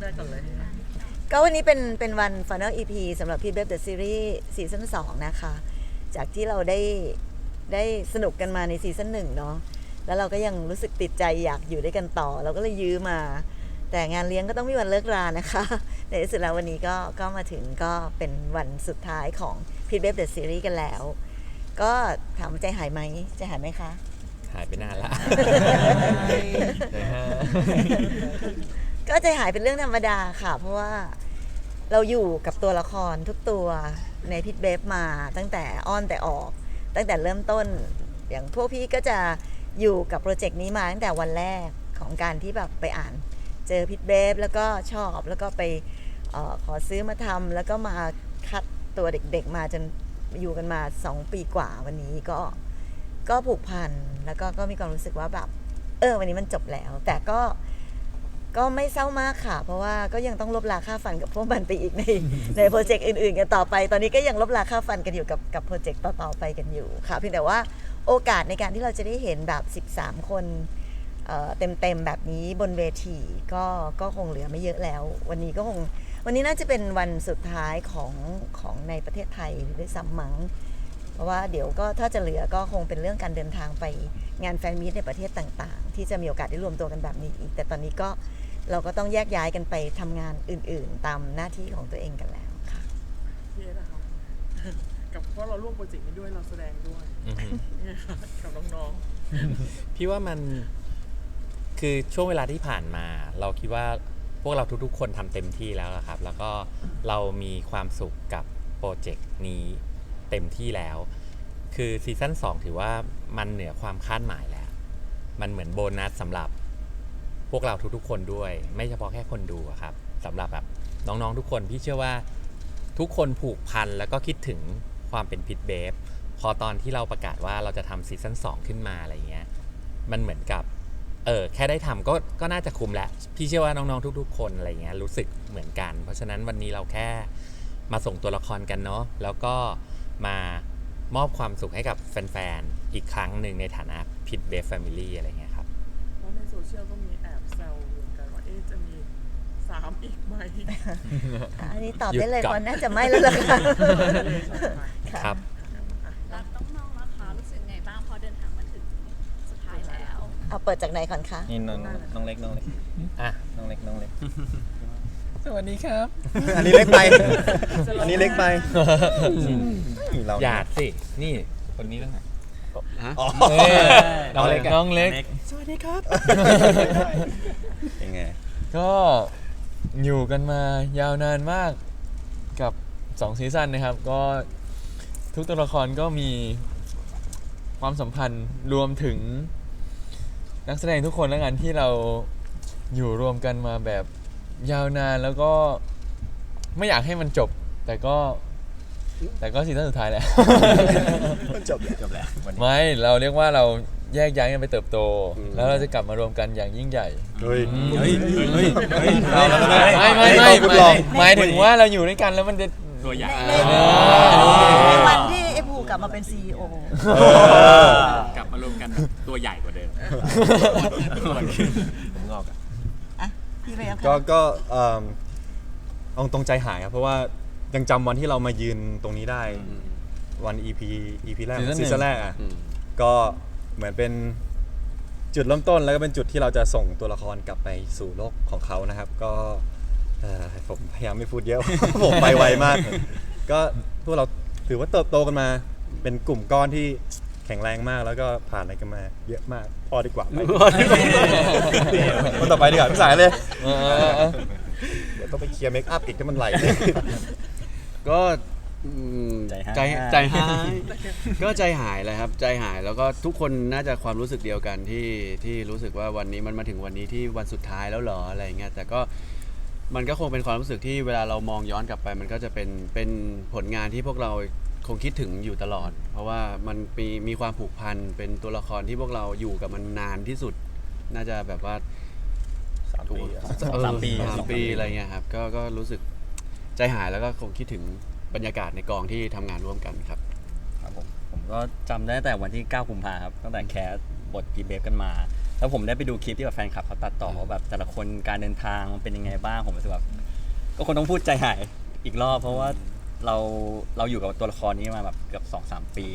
ได้ก่อนเลยก็วันนี้เป็นเป็นวัน Final EP สำหรับพี่เบฟเดอะซีรีส์ซีซั่น2นะคะ จากที่เราได้ได้สนุกกันมาในซีซั่นหนึ่งเนาะแล้วเราก็ยังรู้สึกติดใจอยากอยู่ด้วยกันต่อ เราก็เลยยื้อมา แต่งานเลี้ยงก็ต้องมีวันเลิกรานะคะ ในที่สุดแล้ววันนี้ก็ก็มาถึงก็เป็นวันสุดท้ายของพี่เบฟเดอะซีรีส์กันแล้ว ก็ถามว่าใจหายไหมใจหายไหมคะ หายไปนานละนะฮะ ก็ใจหายเป็นเรื่องธรรมดาค่ะ เพราะว่าเราอยู่กับตัวละครทุกตัวในพิทเบฟมาตั้งแต่อ้อนแต่ออก ตั้งแต่เริ่มต้น อย่างพวกพี่ก็จะอยู่กับโปรเจกต์นี้มาตั้งแต่วันแรกของการที่แบบไปอ่าน เจอพิทเบฟแล้วก็ชอบแล้วก็ไปออขอซื้อมาทำแล้วก็มาคัดตัวเด็กๆมาจนอยู่กันมา 2 ปีกว่าวันนี้ก็ก็ผูกพันแล้วก็ก็มีความรู้สึกว่าแบบ เออ วันนี้มันจบแล้ว แต่ก็ ก็ไม่เศร้ามากค่ะ เพราะว่าก็ยังต้องลบลาค่าฟันกับพวกมันไปอีกในในโปรเจกต์อื่นๆกันต่อไป ตอนนี้ก็ยังลบลาค่าฟันกันอยู่กับกับโปรเจกต์ต่อๆไปกันอยู่ค่ะ เพียงแต่ว่าโอกาสในการที่เราจะได้เห็นแบบ 13 คนเอ่อเต็มๆแบบนี้บนเวทีก็ก็คงเหลือไม่เยอะแล้ว วันนี้ก็คงวันนี้น่าจะเป็นวันสุดท้ายของของในประเทศไทยด้วยซ้ำมั้งเพราะว่าเดี๋ยวก็ถ้าจะเหลือก็คงเป็นเรื่องการเดินทางไปงานแฟนมีตในประเทศต่างๆ ที่จะมีโอกาสได้รวมตัวกันแบบนี้อีก แต่ตอนนี้ก็ เราก็ต้องแยกย้ายกันไปทำงานอื่นๆ ตามหน้าที่ของตัวเองกันแล้วค่ะพี่เอสนะครับกับเพราะเราร่วมโปรเจกต์นี้ด้วยเราแสดงด้วยอือฮึ เนี่ยค่ะกับน้องพี่ว่ามันคือช่วงเวลาที่ผ่านมา เราคิดว่าพวกเราทุกๆ คนทำเต็มที่แล้วล่ะครับ แล้วก็เรามีความสุขกับโปรเจกต์นี้เต็มที่แล้ว คือซีซั่น2ถือว่ามันเหนือความคาดหมายแล้ว มันเหมือนโบนัสสำหรับ พวกเราทุกๆ คนด้วย ไม่เฉพาะแค่คนดูอะครับสำหรับแบบน้องๆทุกคนพี่เชื่อว่าทุกคนผูกพันแล้วก็คิดถึงความเป็นพิทเบฟพอตอนที่เราประกาศว่าเราจะทำซีซั่น2ขึ้นมาอะไรเงี้ยมันเหมือนกับเออแค่ได้ทำก็ก็น่าจะคุ้มแล้ว พี่เชื่อว่าน้องๆทุก ๆ คนอะไรเงี้ยรู้สึกเหมือนกัน เพราะฉะนั้นวันนี้เราแค่มาส่งตัวละครกันเนาะแล้วก็มามอบความสุขให้กับแฟนๆอีกครั้งหนึ่งในฐานะพิทเบฟแฟมิลี่อะไรเงี้ย เพราะในโซเชียลก็มีแอบแซวเหมือนกันว่าเอ๊ะจะมีสามอีกไหมอันนี้ตอบหยุดได้เลยก่อน เพราะน่าจะไม่แล้วล่ะค่ะค่ะครับ รักน้องๆนะคะรู้สึกไงบ้างพอเดินทางมาถึงสุดท้ายแล้ว เอาเปิดจากไหนก่อนคะนี่น้องน้องเล็กน้องเล็กอะ น้องเล็กน้องเล็ก สวัสดีครับ อันนี้เล็กไป อันนี้เล็กไปนี่เราหยาดสิ นี่ คนนี้ต้องไหนอ๋อน้องเล็กอะน้องเล็ก สวัสดีครับ ยังไง ก็อยู่กันมายาวนานมากกับ2ซีซั่นนะครับ ก็ทุกตัวละครก็มีความสัมพันธ์รวมถึง นักแสดงทุกคนแล้วกันที่เราอยู่รวมกันมาแบบยาวนานแล้วก็ไม่อยากให้มันจบ แต่ก็ แต่ก็ซีซั่นสุดท้ายแล้วจบแล้วจบแล้ววันนี้ไม่ เราเรียกว่าเรา แยกย้ายกันไปเติบโต แล้วเราจะกลับมารวมกันอย่างยิ่งใหญ่ เฮ้ยเฮ้ยเฮ้ยเฮ้ยไม่ไม่ไม่ทดลองหมายถึงว่าเราอยู่ด้วยกันแล้วมันจะตัวใหญ่ในในวันที่ไอ้ภูกลับมาเป็นซีอีโอกลับมารวมกันตัวใหญ่กว่าเดิมผมงอกอะอะพี่ไปเอาก็ค่ะก็เอิ่มเอาตรงใจหายครับ เพราะว่ายังจำวันที่เรามายืนตรงนี้ได้ วัน EP EP แรกซีซั่นหนึ่งซีซั่นแรกอะก็ เหมือนเป็นจุดเริ่มต้นแล้วก็เป็นจุดที่เราจะส่งตัวละครกลับไปสู่โลกของเขานะครับ ก็เอ่อผมพยายามไม่พูดเยอะ ผมไปไวมาก ก็พวกเราถือว่าเติบโตกันมา เป็นกลุ่มก้อนที่แข็งแรงมากแล้วก็ผ่านอะไรกันมาเยอะมาก พอดีกว่าไปคนต่อไปดีกว่าพี่สายเลยเออเออเออเดี๋ยวต้องไปเคลียร์เมคอัพอีกถ้ามันไหล ก็ อืมใจหายใจใจหาย ก็ใจหายเลยครับ ใจหายแล้วก็ทุกคนน่าจะความรู้สึกเดียวกันที่ที่รู้สึกว่าวันนี้มันมาถึงวันนี้ที่วันสุดท้ายแล้วเหรออะไรอย่างเงี้ยแต่ก็มันก็คงเป็นความรู้สึกที่เวลาเรามองย้อนกลับไป มันก็จะเป็นเป็นผลงานที่พวกเราคงคิดถึงอยู่ตลอด เพราะว่ามันมีมีความผูกพันเป็นตัวละครที่พวกเราอยู่กับมันนานที่สุด น่าจะแบบว่า สามปีอะเออสามปีสามปีอะไรเงี้ยครับก็ก็รู้สึกใจหายแล้วก็คงคิดถึง บรรยากาศในกองที่ทำงานร่วมกันครับ ครับผมผมก็จำได้ตั้งแต่วันที่ 9 กุมภาครับตั้งแต่แคสบทพีเบฟกันมา แล้วผมได้ไปดูคลิปที่แบบแฟนคลับเขาตัดต่อว่าแบบแต่ละคนการเดินทางมันเป็นยังไงบ้างผมรู้สึกแบบก็คงต้องพูดใจหายอีกรอบ เพราะว่าเราเราอยู่กับตัวละครนี้มาแบบเกือบสองสามปี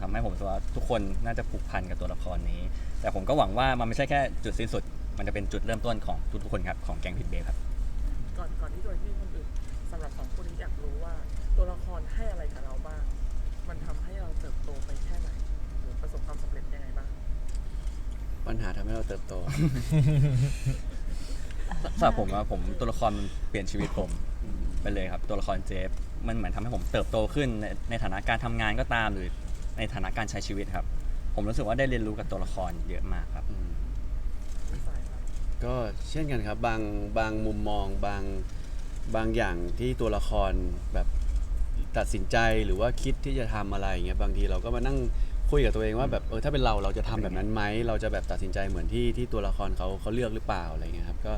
ทำให้ผมรู้สึกว่าทุกคนน่าจะผูกพันกับตัวละครนี้ แต่ผมก็หวังว่ามันไม่ใช่แค่จุดสิ้นสุด มันจะเป็นจุดเริ่มต้นของทุกๆคนครับของแกงพิทเบฟครับ ให้อะไรกับเราบ้าง มันทำให้เราเติบโตไปแค่ไหน หรือประสบความสำเร็จยังไงบ้าง ปัญหาทำให้เราเติบโต สำหรับผมอะผมตัวละครมันเปลี่ยนชีวิตผมไปเลยครับ ตัวละครเจฟมันเหมือนทำให้ผมเติบโตขึ้นในในฐานะการทำงานก็ตามหรือในฐานะการใช้ชีวิตครับ ผมรู้สึกว่าได้เรียนรู้กับตัวละครเยอะมากครับพี่สายครับก็เช่นกันครับบางบางมุมมองบางบางอย่างที่ตัวละครแบบ ตัดสินใจหรือว่าคิดที่จะทำอะไรอย่างเงี้ยบางทีเราก็มานั่งคุยกับตัวเองว่าแบบเออถ้าเป็นเราเราจะทำแบบนั้นไหมเราจะแบบตัดสินใจเหมือนที่ที่ตัวละครเขาเขาเลือกหรือเปล่าอะไรเงี้ยครับก็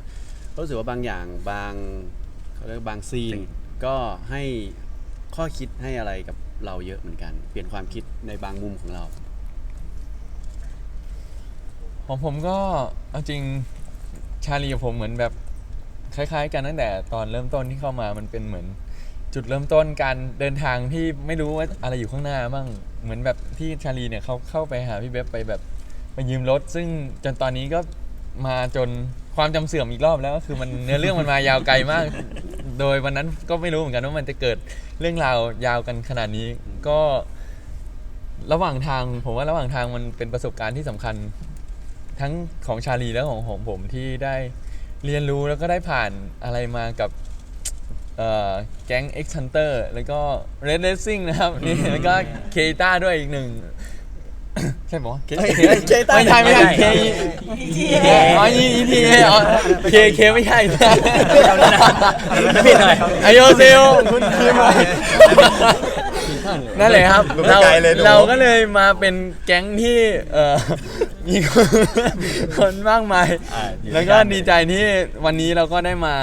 ก็รู้สึกว่าบางอย่างบางเขาเรียกบางซีน ก็ให้ข้อคิดให้อะไรกับเราเยอะเหมือนกัน เปลี่ยนความคิดในบางมุมของเรา ของผมก็เอาจริงชาลีกับผมเหมือนแบบคล้าย ๆ กันตั้งแต่ตอนเริ่มต้นที่เข้ามามันเป็นเหมือน จุดเริ่มต้นการเดินทางที่ไม่รู้ว่าอะไรอยู่ข้างหน้าบ้างเหมือนแบบที่ชาลีเนี่ยเขาเข้าไปหาพี่เบบไปแบบไปยืมรถ ซึ่งจนตอนนี้ก็มาจนความจำเสื่อมอีกรอบแล้วก็คือมันเนื้อเรื่องมันมายาวไกลมาก โดยวันนั้นก็ไม่รู้เหมือนกันว่ามันจะเกิดเรื่องราวยาวกันขนาดนี้ ก็ระหว่างทางผมว่าระหว่างทางมันเป็นประสบการณ์ที่สำคัญ ทั้งของชาลีและของของผมที่ได้เรียนรู้แล้วก็ได้ผ่านอะไรมากับ แก๊ง X Hunter แล้วก็ Red Racing นะครับนี่แล้วก็เคต้าด้วยอีกหนึ่ง ใช่ปะวะ K- K- ไม่ใช่ไม่ใช่ K อ๋อ E T A อ๋อ K K ไม่ใช่ผิดหน่อยอโยเซลคุณทีมอะไรนั่นแหละครับดูเราไกลเลยหนูเราก็เลยมาเป็นแก๊งที่เอ่อมีคนคนมากมายอ่าอยู่ด้วยกันแล้วก็ดีใจที่วันนี้เราก็ได้มา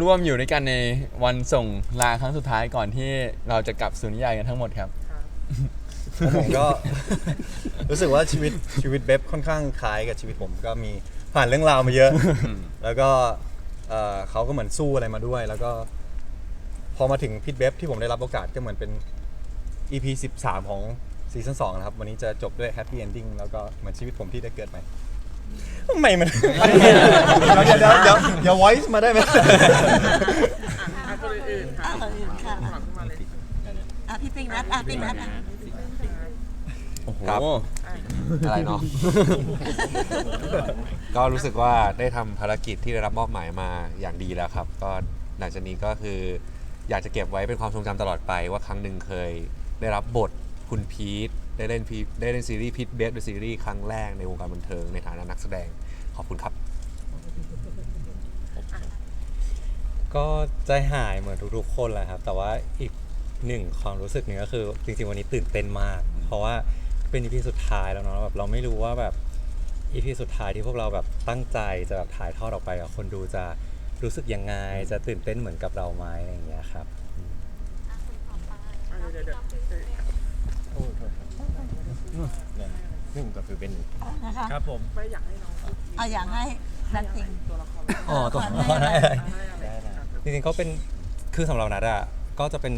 ร่วมอยู่ด้วยกันในวันส่งลาครั้งสุดท้ายก่อนที่เราจะกลับสู่นิยายกันทั้งหมดครับผมก็ รู้สึกว่าชีวิตชีวิตเบบค่อนข้างคล้ายกับชีวิตผมก็มีผ่านเรื่องราวมาเยอะ แล้วก็เอ่อเขาก็เหมือนสู้อะไรมาด้วย แล้วก็ พอมาถึงพิทเบบที่ผมได้รับโอกาสก็เหมือนเป็น EP 13 ของซีซั่น2นะครับ วันนี้จะจบด้วยแฮปปี้เอนดิ้งแล้วก็เหมือนชีวิตผมที่ได้เกิดใหม่ ทำไมมัน เดี๋ยวเดี๋ยวเดี๋ยวเดี๋ยว voice มาได้ไหม อะคนอื่นๆค่ะอะคนอื่นค่ะฝากขึ้นมาเลยอะพี่ปิงนัดอะปิงนัดอะครับ อะไรเนาะ ก็รู้สึกว่าได้ทำภารกิจที่ได้รับมอบหมายมาอย่างดีแล้วครับ ก็หลังจากนี้ก็คือ อยากจะเก็บไว้เป็นความทรงจำตลอดไปว่าครั้งหนึ่งเคย ได้รับบทคุณพีท ได้เล่นพีได้เล่นซีรีส์พีทเบสเป็นซีรีส์ครั้งแรกในวงการบันเทิงในฐานะนักแสดงขอบคุณครับ ก็ใจหายเหมือนทุกๆ คนแหละครับ แต่ว่าอีกหนึ่งความรู้สึกหนึ่งก็คือจริงๆวันนี้ตื่นเต้นมาก เพราะว่าเป็นอีพีสุดท้ายแล้วเนาะแบบเราไม่รู้ว่าแบบอีพีสุดท้ายที่พวกเราแบบตั้งใจจะแบบถ่ายทอดออกไปกับคนดูจะรู้สึกยังไงจะตื่นเต้นเหมือนกับเราไหมอะไรอย่างเงี้ยครับ อะเดี๋ยวเดี๋ยวเดี๋ยว นึ่งก็คือเป็นนะคะครับผมไม่อยากให้น้องพูดเอาอยากให้นัดจริงตัวละครอ๋อตัวให้อะไรให้อะไรอะจริงๆเขาเป็นคือสำหรับนัดอะก็จะเป็น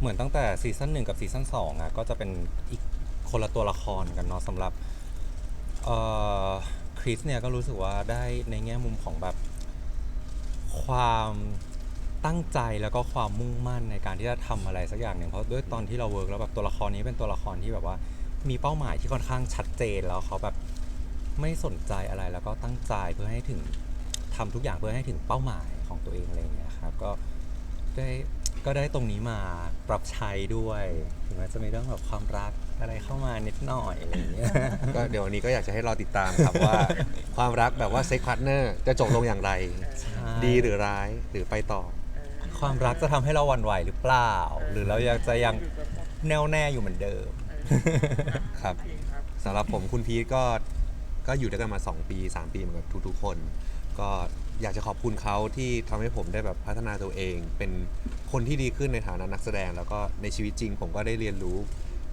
เหมือนตั้งแต่ซีซั่นหนึ่งกับซีซั่นสองอะก็จะเป็นอีกคนละตัวละครกันเนาะสำหรับเอ่อคริสเนี่ยก็รู้สึกว่าได้ในแง่มุมของแบบความตั้งใจแล้วก็ความมุ่งมั่นในการที่จะทำอะไรสักอย่างหนึ่งเพราะด้วยตอนที่เราเวิร์กแล้วแบบตัวละครนี้เป็นตัวละครที่แบบว่า มีเป้าหมายที่ค่อนข้างชัดเจนแล้วเขาแบบไม่สนใจอะไรแล้วก็ตั้งใจเพื่อให้ถึงทำทุกอย่างเพื่อให้ถึงเป้าหมายของตัวเองอะไรอย่างเงี้ยครับก็ได้ก็ได้ตรงนี้มาปรับใช้ด้วยถึงแม้จะมีเรื่องแบบความรักอะไรเข้ามานิดหน่อยอะไรอย่างเงี้ยก็เดี๋ยววันนี้ก็อยากจะให้รอติดตามครับว่าความรักแบบว่าเซ็กพาร์ทเนอร์จะจบลงอย่างไร ดีหรือร้ายหรือไปต่อ ความรักจะทำให้เราหวั่นไหวหรือเปล่า หรือเราอยากจะยังแน่วแน่อยู่เหมือนเดิม ครับสำหรับผมคุณพีทก็ก็อยู่ด้วยกันมา 2 ปี 3 ปีเหมือนกับทุกๆคน ก็อยากจะขอบคุณเขาที่ทำให้ผมได้แบบพัฒนาตัวเอง เป็นคนที่ดีขึ้นในฐานะนักแสดง แล้วก็ในชีวิตจริง ผมก็ได้เรียนรู้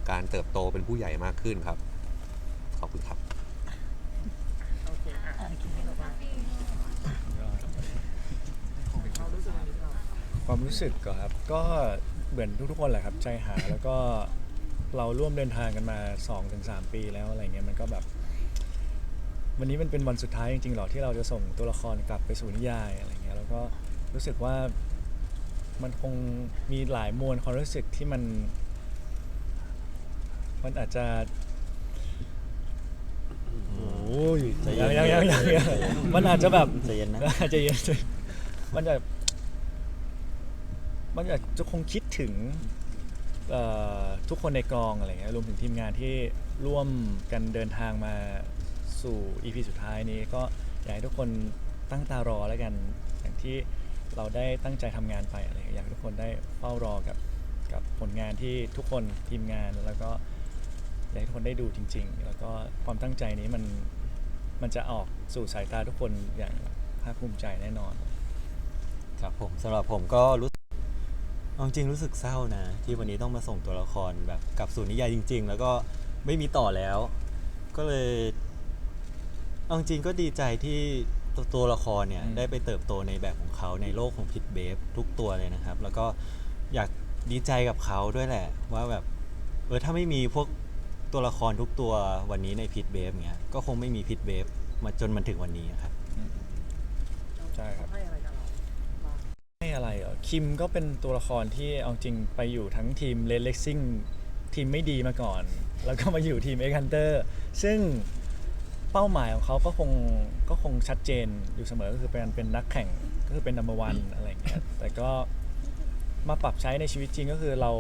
การเติบโตเป็นผู้ใหญ่มากขึ้นครับ ขอบคุณครับความรู้สึกก็ครับ ก็เหมือนทุกๆคนแหละครับ ใจหายแล้วก็ เราร่วมเดินทางกันมา 2-3 ปีแล้วอะไรเงี้ยมันก็แบบ วันนี้มันเป็นวันสุดท้ายจริงๆหรอที่เราจะส่งตัวละครกลับไปสู่นิยายอะไรเงี้ยแล้วก็รู้สึกว่ามันคงมีหลายมวลความรู้สึกที่มัน มันอาจจะโอ้ยใจเย็ยังนยังยังยังยังมันอาจจะแบบใจเย็นนะใจเย็นใจมันจะมันอาจจะคงคิดถึง เอ่อทุกคนในกองอะไรเงี้ยรวมถึงทีมงานที่ร่วมกันเดินทางมาสู่ EP สุดท้ายนี้ก็อยากให้ทุกคนตั้งตารอแล้วกัน อย่างที่เราได้ตั้งใจทำงานไปอะไรเงี้ยอยากให้ทุกคนได้เฝ้ารอกับกับผลงานที่ทุกคนทีมงานแล้วก็อยากให้ทุกคนได้ดูจริง ๆ แล้วก็ความตั้งใจนี้มันมันจะออกสู่สายตาทุกคนอย่างภาคภูมิใจแน่นอน ครับผมสำหรับผมก็รู้สึก เอาจริงรู้สึกเศร้านะ ที่วันนี้ต้องมาส่งตัวละครแบบกลับสู่นิยายจริง ๆ แล้วก็ไม่มีต่อแล้ว ก็เลยเอาจริงก็ดีใจที่ตัวตัวละครเนี่ยอืมได้ไปเติบโตในแบบของเขาในโลกของพิทเบฟทุกตัวเลยนะครับ แล้วก็อยากดีใจกับเขาด้วยแหละ ว่าแบบเออถ้าไม่มีพวกตัวละครทุกตัววันนี้ในพิทเบฟเนี่ยก็คงไม่มีพิทเบฟมาจนมันถึงวันนี้ครับ ใช่ครับ ให้อ อะไรเหรอคิมก็เป็นตัวละครที่เอาจริงไปอยู่ทั้งทีมเลนเล็กซิ่งทีมไม่ดีมาก่อน แล้วก็มาอยู่ทีมเอ็กฮันเตอร์ซึ่งเป้าหมายของเขาก็คงก็คงชัดเจนอยู่เสมอก็คือเป็นเป็นนักแข่งก็คือเป็นนัมเบอร์วันอะไรอย่างเงี้ยแต่ก็มาปรับใช้ในชีวิตจริงก็คือเรา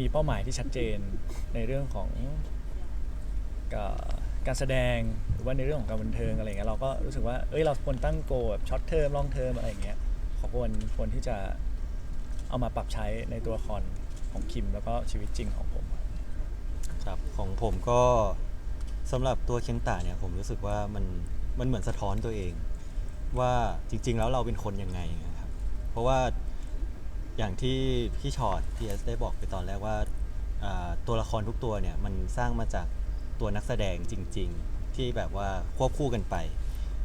มีเป้าหมายที่ชัดเจนในเรื่องของกการแสดงหรือว่าในเรื่องของการบันเทิงอะไรเงี้ยเราก็รู้สึกว่าเอ้ยเราควรตั้งโกแบบช็อตเทอมลองเทอมอะไรอย่างเงี้ย ขาควรควรที่จะเอามาปรับใช้ในตัวละครของคิมแล้วก็ชีวิตจริงของผม ครับของผมก็สำหรับตัวเคนตะเนี่ยผมรู้สึกว่ามันมันเหมือนสะท้อนตัวเอง ว่าจริง ๆ แล้วเราเป็นคนยังไงนะครับ เพราะว่าอย่างที่พี่ชอตพีเอสได้บอกไปตอนแรกว่าอ่าตัวละครทุกตัวเนี่ยมันสร้างมาจากตัวนักแสดงจริง ๆ ที่แบบว่าควบคู่กันไป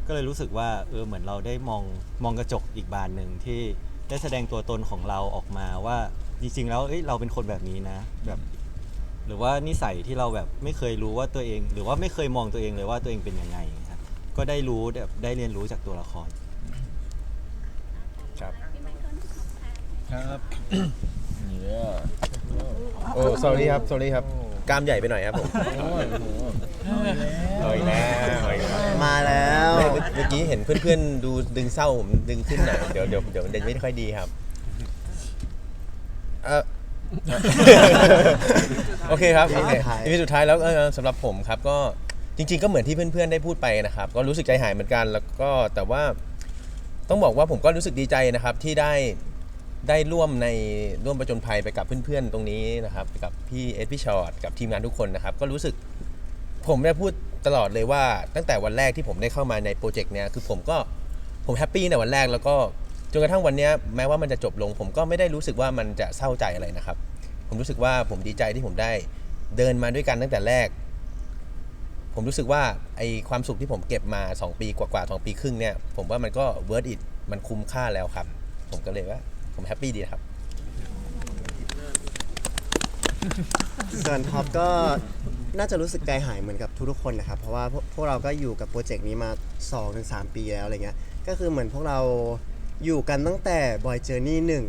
ก็เลยรู้สึกว่าเออเหมือนเราได้มองมองกระจกอีกบานหนึ่งที่ได้แสดงตัวตนของเราออกมาว่าจริงๆ แล้วเอ้ยเราเป็นคนแบบนี้นะ แบบ หรือว่านิสัยที่เราแบบไม่เคยรู้ว่าตัวเอง หรือว่าไม่เคยมองตัวเองเลยว่าตัวเองเป็นยังไงครับก็ได้รู้แบบได้เรียนรู้จากตัวละคร ครับพี่ไมเคิลขอบแทนครับโอ้ sorry ครับ sorry ครับ กล้ามใหญ่ไปหน่อยครับผมเอาอีกแล้วเอาอีกแล้วมาแล้วไม่เมื่อเมื่อกี้เห็นเพื่อนๆดูดึงเศร้าผมดึงขึ้นหน่อยเดี๋ยวเดี๋ยวเดี๋ยวมันจะไม่ค่อยดีครับเออ โอเคครับโอเคสุดท้ายทีนี้สุดท้ายแล้วเออสำหรับผมครับก็จริง ๆ ก็เหมือนที่เพื่อนๆได้พูดไปนะครับ ก็รู้สึกใจหายเหมือนกัน แล้วก็แต่ว่าต้องบอกว่าผมก็รู้สึกดีใจนะครับที่ได้ ได้ร่วมในร่วมประจนภัยไปกับเพื่อนๆตรงนี้นะครับกับพี่เอสพี่ชอตกับทีมงานทุกคนนะครับ ก็รู้สึกผมได้พูดตลอดเลยว่า ตั้งแต่วันแรกที่ผมได้เข้ามาในโปรเจกต์เนี้ยคือผมก็ผมแฮปปี้ในวันแรกแล้วก็จนกระทั่งวันเนี้ยแม้ว่ามันจะจบลง ผมก็ไม่ได้รู้สึกว่ามันจะเศร้าใจอะไรนะครับ ผมรู้สึกว่าผมดีใจที่ผมได้เดินมาด้วยกันตั้งแต่แรก ผมรู้สึกว่าไอความสุขที่ผมเก็บมา 2 ปีกว่าๆสองปีครึ่งเนี่ย ผมว่ามันก็ worth it มันคุ้มค่าแล้วครับ ผมก็เลยว่า ผมแฮปปี้ดีนะครับ ส่วนท็อปก็น่าจะรู้สึกใจหายเหมือนกับทุกๆคนนะครับ เพราะว่าพวกพวกเราก็อยู่กับโปรเจกต์นี้มา 2-3 ปีแล้วอะไรเงี้ย ก็คือเหมือนพวกเราอยู่กันตั้งแต่ Boy Journey หนึ่ง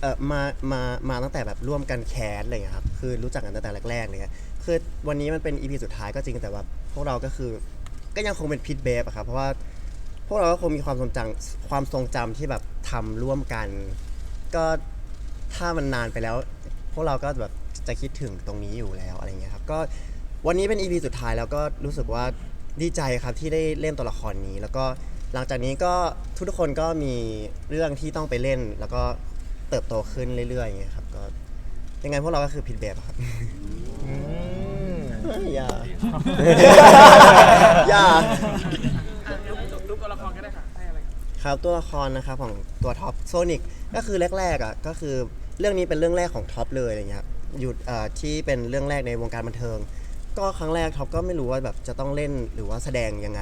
เอ่อมามามาตั้งแต่แบบร่วมกันแคสอะไรเงี้ยครับ คือรู้จักกันตั้งแต่แรกๆเลยครับคือวันนี้มันเป็น EP สุดท้ายก็จริงแต่ว่าพวกเราก็คือก็ยังคงเป็นพิทเบฟอะครับ เพราะว่า วกเราก็คงมีความทรงจำความทรงจำที่แบบทำร่วมกัน ก็ถ้ามันนานไปแล้ว พวกเราก็แบบจะคิดถึงตรงนี้อยู่แล้วอะไรเงี้ยครับก็วันนี้เป็น EP สุดท้ายแล้วก็รู้สึกว่าดีใจครับที่ได้เล่นตัวละครนี้ แล้วก็หลังจากนี้ก็ทุกๆคนก็มีเรื่องที่ต้องไปเล่น แล้วก็เติบโตขึ้นเรื่อยๆอย่างเงี้ยครับก็ยังไงพวกเราก็คือผิดแบบอะครับอย่าอย่า ครับตัวละครนะครับของตัวท็อปโซนิกก็คือแรกๆอะก็คือเรื่องนี้เป็นเรื่องแรกของท็อปเลยอะไรเงี้ยอยู่เอ่อที่เป็นเรื่องแรกในวงการบันเทิง ก็ครั้งแรกท็อปก็ไม่รู้ว่าแบบจะต้องเล่นหรือว่าแสดงยังไง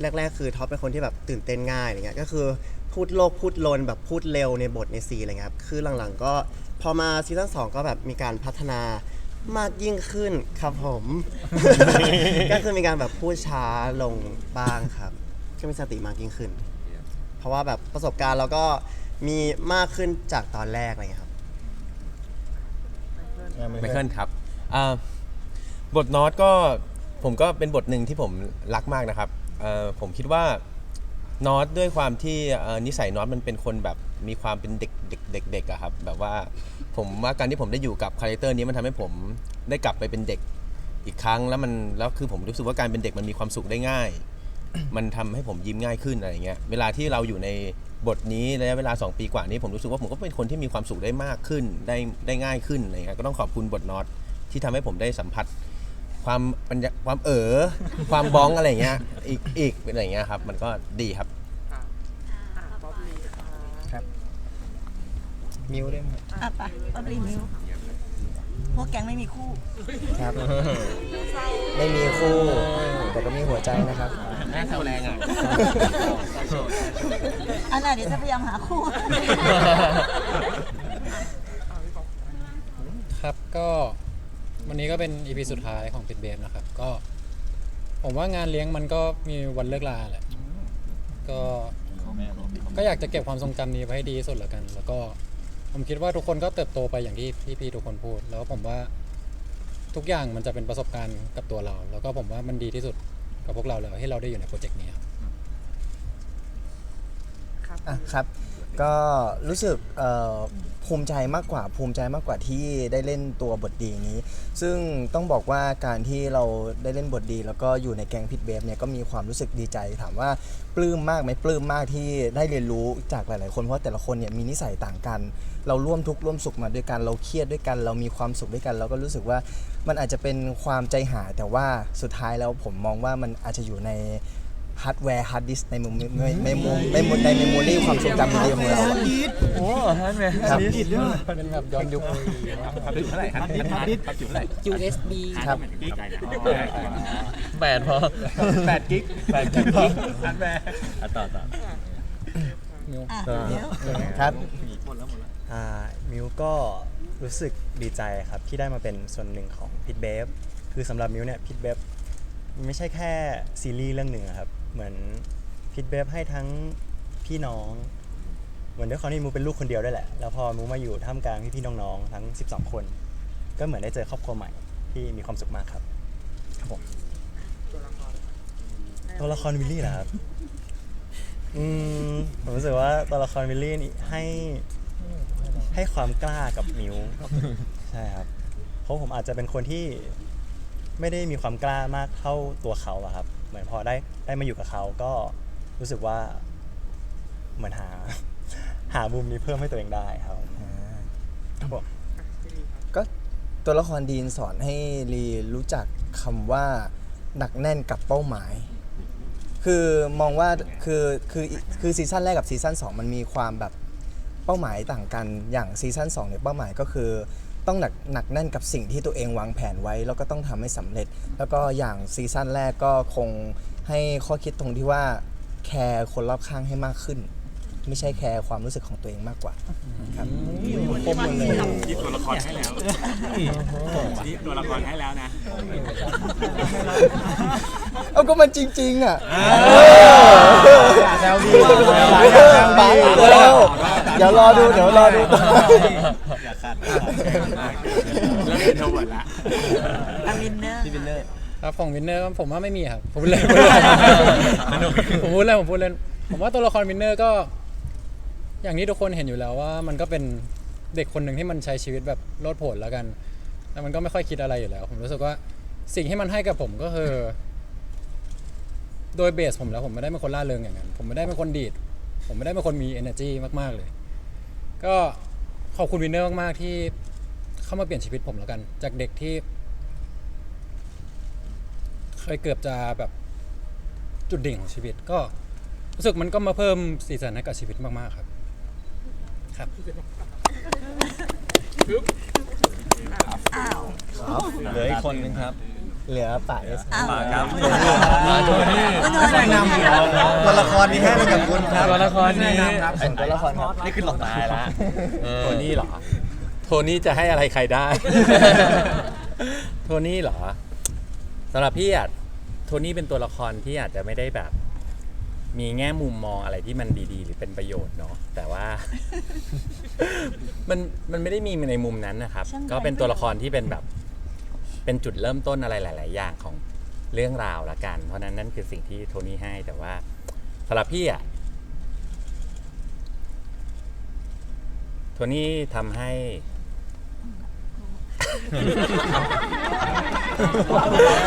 แรก ๆ คือท็อปเป็นคนที่แบบตื่นเต้นง่ายอะไรเงี้ยก็คือพูดโลกพูดลนแบบพูดเร็วในบทในซีนอะไรเงี้ยครับคือหลังๆก็พอมาซีซั่นสองก็แบบมีการพัฒนามากยิ่งขึ้นครับผม ก็คือมีการแบบพูดช้าลงบ้างครับก็มีสติมากยิ่งขึ้น เพราะว่าแบบประสบการณ์เราก็มีมากขึ้นจากตอนแรกอะไรเงี้ยครับไมเคิลครับอ่าบทนอตก็ผมก็เป็นบทหนึ่งที่ผมรักมากนะครับเอ่อผมคิดว่านอตด้วยความที่เอ่อนิสัยนอตมันเป็นคนแบบมีความเป็นเด็กเด็กเด็กเด็กอะครับแบบว่าผมว่าการที่ผมได้อยู่กับคาแรคเตอร์นี้มันทำให้ผมได้กลับไปเป็นเด็กอีกครั้งแล้วมันแล้วคือผมรู้สึกว่าการเป็นเด็กมันมีความสุขได้ง่าย มันทำให้ผมยิ้มง่ายขึ้นอะไรอย่างเงี้ยเวลาที่เราอยู่ในบทนี้ระยะเวลา 2 ปีกว่านี้ผมรู้สึกว่าผมก็เป็นคนที่มีความสุขได้มากขึ้นได้ได้ง่ายขึ้นอะไรเงี้ยก็ต้องขอบคุณบทนอตที่ทำให้ผมได้สัมผัส ความปัญญาความเอ๋อความบ้องอะไรเงี้ยอีกอีกเป็นอะไรเงี้ยครับมันก็ดีครับอะอะบ๊อบบี้ค่ะมิวได้ไหมอะไปเอารีมิวพวกแก๊งไม่มีคู่ ครับ ไม่มีคู่ แต่ก็มีหัวใจนะครับ แม่แซวแรงอะอันไหนเดี๋ยวจะพยายามหาคู่ ครับก็วันนี้ก็เป็นอีพีสุดท้ายของปิดเบฟนะครับ ก็ ผมว่างานเลี้ยงมันก็มีวันเลิกลาแหละก็ก็อยากจะเก็บความทรงจำนี้ไว้ให้ดีที่สุดแล้วกัน แล้วก็ผมคิดว่าทุกคนก็เติบโตไปอย่างที่พี่ๆทุกคนพูด แล้วผมว่าทุกอย่างมันจะเป็นประสบการณ์กับตัวเรา แล้วก็ผมว่ามันดีที่สุด กับพวกเราแล้วที่เราได้อยู่ในโปรเจกต์นี้ครับครับอะครับก็รู้สึกเอ่อ ภูมิใจมากกว่าภูมิใจมากกว่าที่ได้เล่นตัวบทดีนี้ ซึ่งต้องบอกว่าการที่เราได้เล่นบทดี แล้วก็อยู่ในแกงพิทเบฟเนี่ยก็มีความรู้สึกดีใจ ถามว่าปลื้มมากไหมปลื้มมากที่ได้เรียนรู้จากหลาย ๆ คนเพราะแต่ละคนเนี่ยมีนิสัยต่างกัน เราร่วมทุกข์ร่วมสุขมาด้วยกันเราเครียดด้วยกัน เรามีความสุขด้วยกัน เราก็รู้สึกว่ามันอาจจะเป็นความใจหายแต่ว่าสุดท้ายแล้วผมมองว่ามันอาจจะอยู่ใน ฮาร์ดแวร์ฮาร์ดดิสในมุมในในมุมในมุมในเมมโมรีความทรงจำเดียวของเราอะ โอ้ฮาร์ดแวร์ครับเป็นแบบย้อนยุคจุดเท่าไหร่ครับจุดเท่าไหร่ USB ครับ แปดพอแปดกิ๊กแปดกิ๊กพอฮาร์ดแวร์อะต่อต่อ อะก็เดี๋ยว ครับอ่ามิวก็รู้สึกดีใจครับที่ได้มาเป็นส่วนหนึ่งของพิทเบฟคือสำหรับมิวเนี่ยพิทเบฟไม่ใช่แค่ซีรีส์เรื่องหนึ่งอะครับ เหมือนพิทเบฟให้ทั้งพี่น้อง เหมือนด้วยความที่มิวเป็นลูกคนเดียวด้วยแหละ แล้วพอมิวมาอยู่ท่ามกลางพี่ๆน้องๆทั้ง 12 คน ก็เหมือนได้เจอครอบครัวใหม่ที่มีความสุขมากครับ ครับผมตัวละครตัวละครวิลลี่นะครับ อืมผมรู้สึกว่าตัวละครวิลลี่นี่ให้ให้ความกล้ากับมิวใช่ครับ เพราะผมอาจจะเป็นคนที่ไม่ได้มีความกล้ามากเท่าตัวเขาอะครับ เหมือนพอได้ได้มาอยู่กับเขาก็รู้สึกว่าเหมือนหา หามุมนี้เพิ่มให้ตัวเองได้ครับครับผมอะพี่ลีครับ ก็ตัวละครดีนสอนให้ลีรู้จักคำว่าหนักแน่นกับเป้าหมาย คือมองว่าคือคือคือซีซั่นแรกกับซีซั่น2 มันมีความแบบเป้าหมายต่างกันอย่างซีซั่น2เนี่ยเป้าหมายก็คือ ต้องหนักหนักแน่นกับสิ่งที่ตัวเองวางแผนไว้ แล้วก็ต้องทำให้สำเร็จ แล้วก็อย่างซีซั่นแรกก็คงให้ข้อคิดตรงที่ว่าแคร์คนรอบข้างให้มากขึ้น ไม่ใช่แคร์ความรู้สึกของตัวเองมากกว่าครับครบหมดเลยที่ตัวละครให้แล้วที่ตัวละครให้แล้วนะเอาก็มันจริง ๆ อะแซวดีไปแล้วเดี๋ยวรอดูเดี๋ยวรอดูอย่าคาด เริ่มเป็นโทรเวิร์ดละอาวินเนอร์พี่วินเนอร์ ครับของวินเนอร์ผมว่าไม่มีครับผมพูดเล่นผมพูดเล่นผมพูดเล่นผมว่าตัวละครวินเนอร์ก็ อย่างที่ทุกคนเห็นอยู่แล้วว่า มันก็เป็นเด็กคนหนึ่งที่มันใช้ชีวิตแบบโลดโผนแล้วกันแต่มันก็ไม่ค่อยคิดอะไรอยู่แล้ว ผมรู้สึกว่าสิ่งที่มันให้กับผมก็คือ โดยเบสผมแล้วผมไม่ได้เป็นคนล่าเริงอย่างนั้นผมไม่ได้เป็นคนดีด ผมไม่ได้เป็นคนมี energy มากๆเลย ก็ขอบคุณวินเนอร์มากๆที่ เข้ามาเปลี่ยนชีวิตผมแล้วกัน จากเด็กที่ เคยเกือบจะแบบจุดดิ่งของชีวิตก็รู้สึกมันก็มาเพิ่มสีสันให้กับชีวิตมากๆครับ ครับอ้าวเหลืออีกคนนึงครับ เหลือป่าเอสอ้าวป่าครับโดนี่แนะนำตัวละครนี้ให้เลยกับคุณครับตัวละครนี้ส่วนตัวละครครับนี่คือหลอกตายละโทนี่เหรอโทนี่จะให้อะไรใครได้ โทนี่เหรอสำหรับพี่อะโทนี่เป็นตัวละครที่อาจจะไม่ได้แบบ มีแง่มุมมองอะไรที่มันดีๆ หรือเป็นประโยชน์เนาะแต่ว่า มันมันไม่ได้มีในมุมนั้นนะครับช่างก็เป็นใจตัวละครที่เป็นแบบ เป็นจุดเริ่มต้นอะไรหลาย ๆ อย่างของเรื่องราวละกัน เพราะฉะนั้นนั่นคือสิ่งที่โทนี่ให้แต่ว่าสำหรับพี่อะโทนี่ทำให้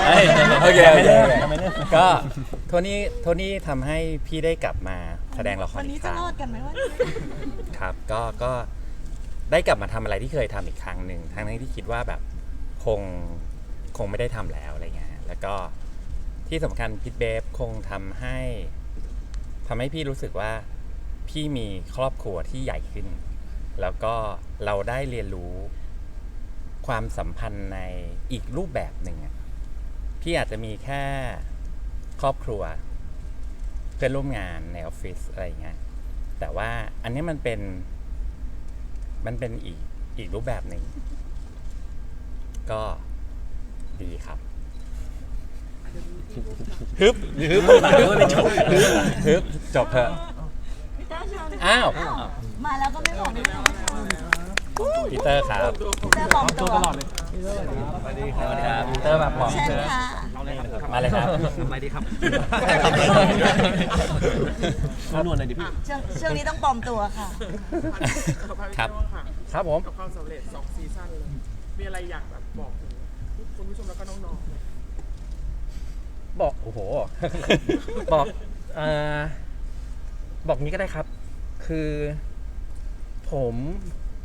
เฮ้ยโอเคโอเคโอเคทำไมเนี่ยก็โทนี่โทนี่ทำให้พี่ได้กลับมาแสดงละครวันอีนี้กคจะรั้งรอดกันไหมวะครับก็ก็ได้กลับมาทำอะไรที่เคยทำอีกครั้งหนึ่งทั้งที่คิดว่าแบบคงคงไม่ได้ทำแล้วอะไรเงี้ยแล้วก็ที่สำคัญพิทเบฟคงทำให้ทำให้พี่รู้สึกว่าพี่มีครอบครัวที่ใหญ่ขึ้น แล้วก็เราได้เรียนรู้ ความสัมพันธ์ในอีกรูปแบบหนึ่งอะพี่อาจจะมีแค่ครอบครัว เพื่อนร่วมงานในออฟฟิศอะไรอย่างเงี้ยแต่ว่าอันนี้มันเป็น มันเป็นอีกอีกรูปแบบหนึ่งก็ดีครับฮึบฮึบฮึบฮึบจบเถอะ พี่เตอร์เชิญอ้าว มาแล้วก็ไม่บอกด้วยนะ ว่าเชิญปีเตอร์ครับพี่เตอร์ปลอมตัวสวัสดีครับปีเตอร์มาปลอมเชิญเชื้อค่ะมาเลยครับสบายดีครับนวลเลยดิพี่ช่วงช่วงนี้ต้องปลอมตัวค่ะ ครับ ครับผมกับความสำเร็จสองซีซั่นเลยมีอะไรอยากแบบบอกถึงคุณผู้ชมแล้วก็น้องๆไหมบอกโอ้โห บอกเอ่อบอกงี้ก็ได้ครับ คือผม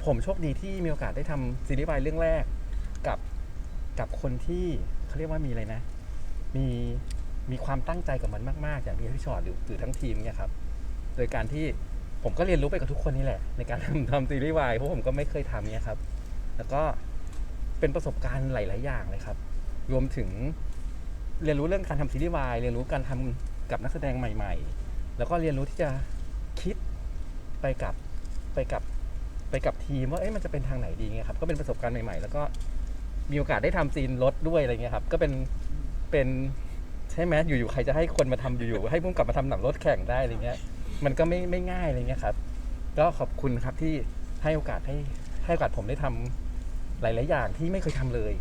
ผมโชคดีที่มีโอกาสได้ทำซีรีส์วายเรื่องแรกกับกับคนที่เขาเรียกว่ามีอะไรนะ มีมีความตั้งใจกับมันมากๆ อย่างพี่พี่ชอตหรือหรือทั้งทีมเนี่ยครับ โดยการที่ผมก็เรียนรู้ไปกับทุกคนนี่แหละ ในการทำทำซีรีส์วายเพราะผมก็ไม่เคยทำเนี่ยครับ แล้วก็เป็นประสบการณ์หลาย ๆ อย่างเลยครับ รวมถึงเรียนรู้เรื่องการทำซีรีส์วายเรียนรู้การทำกับนักแสดงใหม่ ๆ แล้วก็เรียนรู้ที่จะคิดไปกับไปกับ ไปกับทีมว่าเอ๊ะมันจะเป็นทางไหนดีเงี้ยครับก็เป็นประสบการณ์ใหม่ๆ แล้วก็มีโอกาสได้ทำซีนรถด้วยอะไรเงี้ยครับก็เป็นเป็นใช่ไหมอยู่ๆใครจะให้คนมาทำอยู่ๆให้พุ่งกลับมาทำหนังรถแข่งได้อะไรเงี้ย มันก็ไม่ไม่ง่ายอะไรเงี้ยครับ ก็ขอบคุณครับที่ให้โอกาสให้ให้โอกาสผมได้ทำหลาย ๆ อย่างที่ไม่เคยทำเลย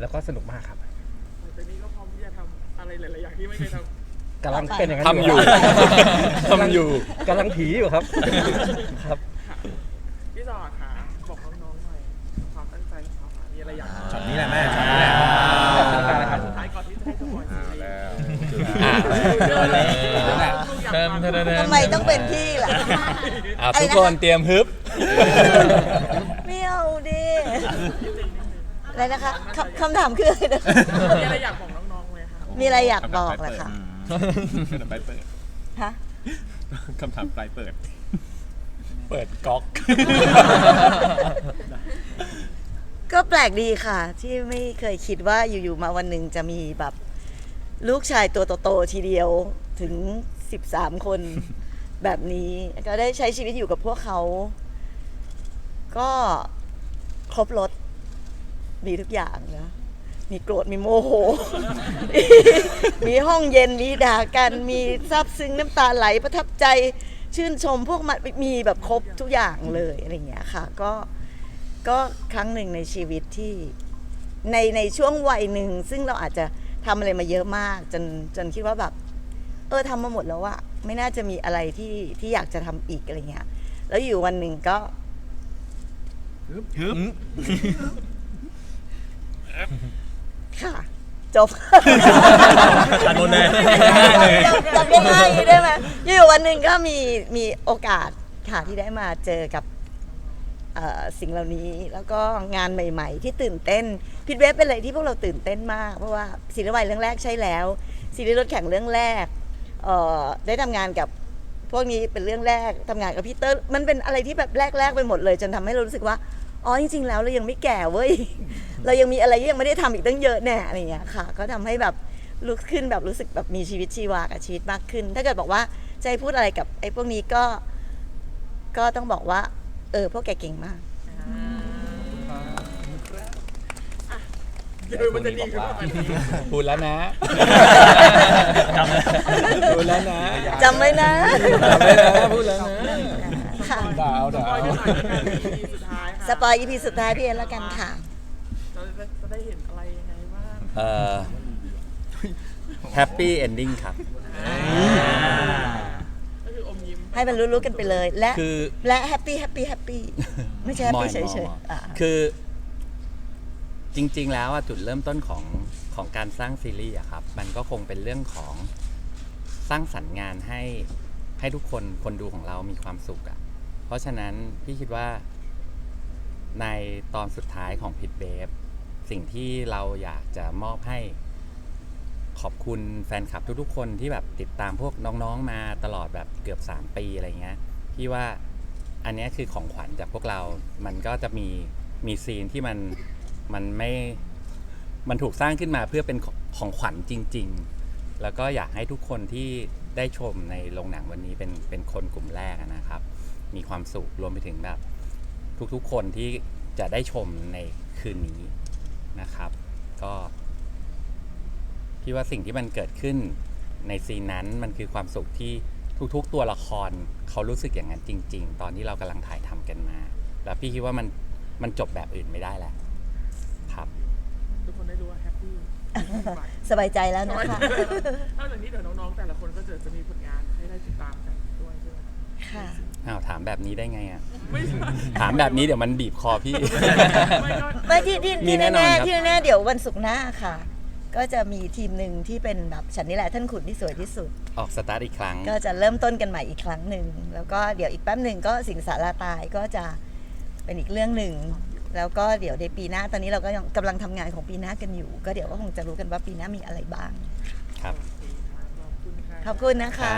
แล้วก็สนุกมากครับหลังจากนี้ก็พร้อมที่จะทำอะไรหลายๆอย่างที่ไม่เคยทำกำลังเป็นอย่างนั้นทำอยู่ทำอยู่กำลังผีอยู่ครับครับ พี่สอดค่ะบอกน้องๆหน่อยความตั้งใจข อะมีอะไรอยากช็อตนี้แหละแม่ช็อตนี้แหละสุดท้ายก่อนที่จะให้สปอยซีรีส์อ่าเดินเลยเดินเดินเดินทำไมต้องเป็นพี่ล่ะอะทุกคนเตรียมฮึบ ไม่เอาดิอะไรนะคะคำคำถามคืออะไรนะมีอะไรอยากบอกน้องๆไหมคะมีอะไรอยากบอกเหรอคะคำถามปลายเปิดฮะคำถามปลายเปิด เปิดก๊อก ก็แปลกดีค่ะ ที่ไม่เคยคิดว่าอยู่ๆมาวันหนึ่งจะมีแบบลูกชายตัวโตๆทีเดียวถึง 13 คน แบบนี้ก็ได้ใช้ชีวิตอยู่กับพวกเขา ก็ครบรถมีทุกอย่างนะมีโกรธมีโมโห มีห้องเย็นมีด่ากันมีซาบซึ้งน้ำตาไหลประทับใจชื่นชมพวกมันมีแบบครบทุกอย่างเลยอะไรอย่างเงี้ยค่ะ ก็ ก็ครั้งหนึ่งในชีวิตที่ในในช่วงวัยหนึ่ง ซึ่งเราอาจจะทำอะไรมาเยอะมาก จนจนคิดว่าแบบ เออทำมาหมดแล้วอะไม่น่าจะมีอะไรที่ที่อยากจะทำอีกอะไรเงี้ย แล้วอยู่วันหนึ่งก็ ฮึบค่ะ จบ ตัดหมดเลยจบจบง่ายๆได้ไหมอยู่วันหนึ่งก็มีมีโอกาสค่ะที่ได้มาเจอกับเอ่อ สิ่งเหล่านี้แล้วก็งานใหม่ ๆ ที่ตื่นเต้นพิทเวฟเป็นอะไรที่พวกเราตื่นเต้นมาก เพราะว่าซีรีส์วายเรื่องแรกใช่แล้ว ซีรีส์รถแข่งเรื่องแรกได้ทำงานกับพวกนี้เป็นเรื่องแรกทำงานกับพี่เตอร์มันเป็นอะไรที่แบบแรกๆไปหมดเลย จนทำให้เรารู้สึกว่าอ๋อจริงๆแล้วเรายังไม่แก่เว้ยเรายังมีอะไรที่ยังไม่ได้ทำอีกตั้งเยอะแน่อะไรอย่างเงี้ยค่ะ ก็ทำให้แบบลุกขึ้นแบบรู้สึกแบบมีชีวิตชีวากับชีวิตมากขึ้น ถ้าเกิดบอกว่าจะให้พูดอะไรกับไอ้พวกนี้ก็ก็ต้องบอกว่า เออพวกแกเก่งมากเดี๋ยวมันจะดีขึ้นกว่านี้ พูดแล้วนะพูดแล้วนะจำไว้นะ จำไว้นะพูดแล้วนะค่ะด่าเอาด่าเอาสปอยอีพีสุดท้ายพี่เอ็นแล้วกันค่ะ เราจะจะได้เห็นอะไรยังไงบ้างเอ่อแฮปปี้เอนดิ้งครับก็คืออมยิ้ม ให้มันรู้ๆกันไปเลย และคือ และแฮปปี้แฮปปี้แฮปปี้ไม่ใช่แฮปปี้มเฉอยมๆออะคือ จริง ๆ แล้วอะจุดเริ่มต้นของของการสร้างซีรีส์อะครับ มันก็คงเป็นเรื่องของสร้างสรรค์งานให้ให้ทุกคนคนดูของเรามีความสุขอะเพราะฉะนั้นพี่คิดว่าในตอนสุดท้ายของพิทเบฟสิ่งที่เราอยากจะมอบให้ ขอบคุณแฟนคลับทุกๆ คนที่แบบติดตามพวกน้องๆมาตลอดแบบเกือบ 3 ปีอะไรเงี้ยพี่ว่าอันเนี้ยคือของขวัญจากพวกเรา มันก็จะมีมีซีนที่มันมันไม่มันถูกสร้างขึ้นมาเพื่อเป็นของของขวัญจริง ๆ แล้วก็อยากให้ทุกคนที่ได้ชมในโรงหนังวันนี้เป็นเป็นคนกลุ่มแรกนะครับ มีความสุขรวมไปถึงแบบ ทุกๆ คนที่จะได้ชมในคืนนี้นะครับ พี่ว่าสิ่งที่มันเกิดขึ้นในซีนนั้นมันคือความสุขที่ทุกๆตัวละครเขารู้สึกอย่างนั้นจริง ๆ ตอนที่เรากำลังถ่ายทำกันมา แล้วพี่คิดว่ามันมันจบแบบอื่นไม่ได้แล้วครับ ทุกคนได้รู้ว่าแฮปปี้สบายใจแล้วนะคะนอกจากนี้เดี๋ยวน้องๆแต่ละคนก็จะจะมีผลงานให้ได้ติดตามกันด้วยใช่ไหมค่ะอ้าวถามแบบนี้ได้ไงอะไม่ใช่ถามแบบนี้เดี๋ยวมันบีบคอพี่ไม่ที่ที่มีที่แน่นอนแน่ครับๆที่แน่ๆเดี๋ยววันศุกร์หน้าค่ะ ก็จะมีทีมหนึ่งที่เป็นแบบฉันนี่แหละท่านขุนที่สวยที่สุด ออกสตาร์ทอีกครั้ง ก็จะเริ่มต้นกันใหม่อีกครั้งหนึ่งแล้วก็เดี๋ยวอีกแป๊บหนึ่งก็สิงสาราตายก็จะเป็นอีกเรื่องหนึ่งแล้วก็เดี๋ยวในปีหน้าตอนนี้เราก็ยังกำลังทำงานของปีหน้ากันอยู่ ก็เดี๋ยวก็คงจะรู้กันว่าปีหน้ามีอะไรบ้าง ครับ ขอบคุณนะคะ